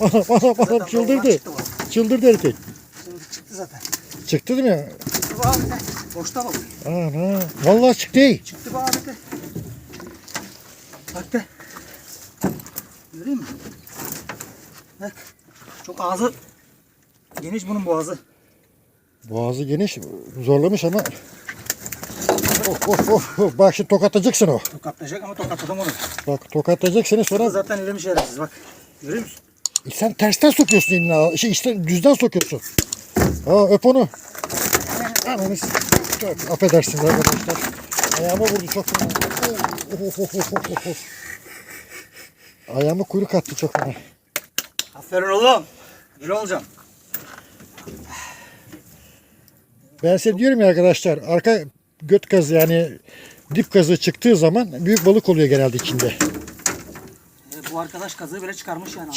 Anam anam Zaten anam çıldırdı. çıktı. Çıldırdı erkek. Şimdi çıktı zaten. Çıktı değil mi? Çıktı bu de. Boşta bak. Ana. Vallahi çıktı. Çıktı bu de. Bak de. Göreyim mi? Bak. Çok ağzı geniş bunun boğazı. Boğazı geniş. Zorlamış ama. Oh, oh, oh. Bak şimdi tokatlayacaksın o. Tokatlayacak ama tokatladım onu. Bak tokatlayacaksın Bu sonra zaten elemiş şerefsiz bak. Görüyor musun? Sen tersten sokuyorsun elini. al- Şey işte düzden sokuyorsun. Aa öp onu. Ananı s- Çok affedersiniz arkadaşlar. Ayağıma vurdu çok fena. Oh, oh, oh, oh, oh. Ayağıma kuyruk attı çok fena. Aferin oğlum. Böyle olacağım. Ben size diyorum ya arkadaşlar arka göt kazı yani dip kazı çıktığı zaman büyük balık oluyor genelde içinde. E, bu arkadaş kazığı bile çıkarmış yani.